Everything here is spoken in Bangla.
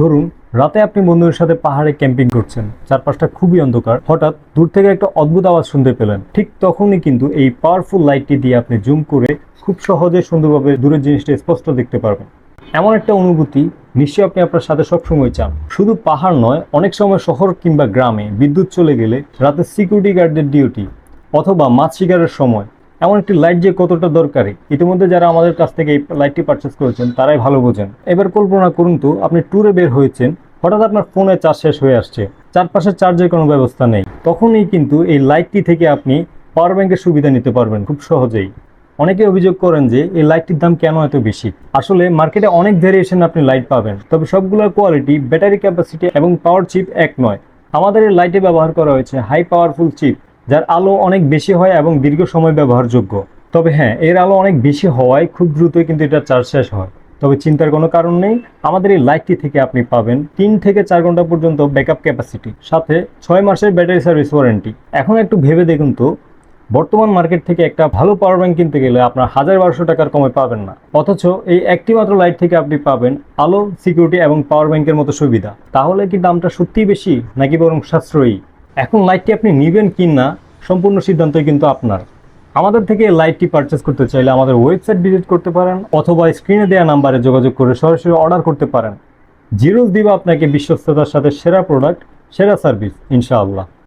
ধরুন, রাতে আপনি বন্ধুদের সাথে পাহাড়ে ক্যাম্পিং করছেন, চারপাশটা খুবই অন্ধকার, হঠাৎ দূর থেকে একটা অদ্ভুত আওয়াজ শুনতে পেলেন। ঠিক তখনই কিন্তু এই পাওয়ারফুল লাইটটি দিয়ে আপনি জুম করে খুব সহজে সুন্দরভাবে দূরের জিনিসটা স্পষ্ট দেখতে পারবেন। এমন একটা অনুভূতি নিশ্চয়ই আপনি আপনার সাথে সবসময় চান। শুধু পাহাড় নয়, অনেক সময় শহর কিংবা গ্রামে বিদ্যুৎ চলে গেলে রাতে সিকিউরিটি গার্ডদের ডিউটি অথবা মাছ শিকারের সময় এমন একটি লাইট যে কতটা দরকারি? ইতিমধ্যে যারা আমাদের কাছ থেকে এই লাইটটি পারচেস করেছেন, তারাই ভালো বোঝেন। এবার কল্পনা করুন তো, আপনি ট্যুরে বের হয়েছেন, হঠাৎ আপনার ফোনে চার্জ শেষ হয়ে আসছে, চারপাশে চার্জের কোনো ব্যবস্থা নেই। তখনই কিন্তু এই লাইটটি থেকে আপনি পাওয়ার ব্যাংকের সুবিধা নিতে পারবেন খুব সহজেই। অনেকে অভিযোগ করেন যে, এই লাইটটির দাম কেন এত বেশি? আসলে মার্কেটে অনেক ভেরিয়েশন আপনি লাইট পাবেন, তবে সবগুলোর কোয়ালিটি ব্যাটারি ক্যাপাসিটি এবং পাওয়ার চিপ এক নয়। আমাদের এই লাইটে ব্যবহার করা হয়েছে হাই পাওয়ারফুল চিপ যার আলো অনেক বেশি হয় এবং দীর্ঘ সময় ব্যবহারযোগ্য। তবে হ্যাঁ এর আলো অনেক বেশি হওয়ায় খুব দ্রুতই কিন্তু এটা চার্জ শেষ হয়। তবে চিন্তার কোনো কারণ নেই, আমাদের এই লাইটটি থেকে আপনি পাবেন তিন থেকে চার ঘণ্টা পর্যন্ত ব্যাকআপ ক্যাপাসিটি, সাথে ছয় মাসের ব্যাটারি সার্ভিস ওয়ারেন্টি। এখন একটু ভেবে দেখুন তো, বর্তমান মার্কেট থেকে একটা ভালো পাওয়ার ব্যাংক কিনতে গেলে আপনার হাজার বারোশো টাকার কমে পাবেন না। অথচ এই একটি মাত্র লাইট থেকে আপনি পাবেন আলো, সিকিউরিটি এবং পাওয়ার ব্যাংকের মতো সুবিধা। তাহলে কি দামটা সত্যিই বেশি, নাকি বরং সাশ্রয়ী? এখন লাইটটি আপনি নেবেন কি না সম্পূর্ণ সিদ্ধান্তই কিন্তু আপনার। আমাদের থেকে লাইটটি পারচেস করতে চাইলে আমাদের ওয়েবসাইট ভিজিট করতে পারেন, অথবা স্ক্রিনে দেওয়া নাম্বারে যোগাযোগ করে সরাসরি অর্ডার করতে পারেন। জিরোজ দিবা আপনাকে বিশ্বস্ততার সাথে সেরা প্রোডাক্ট সেরা সার্ভিস ইনশাআল্লাহ।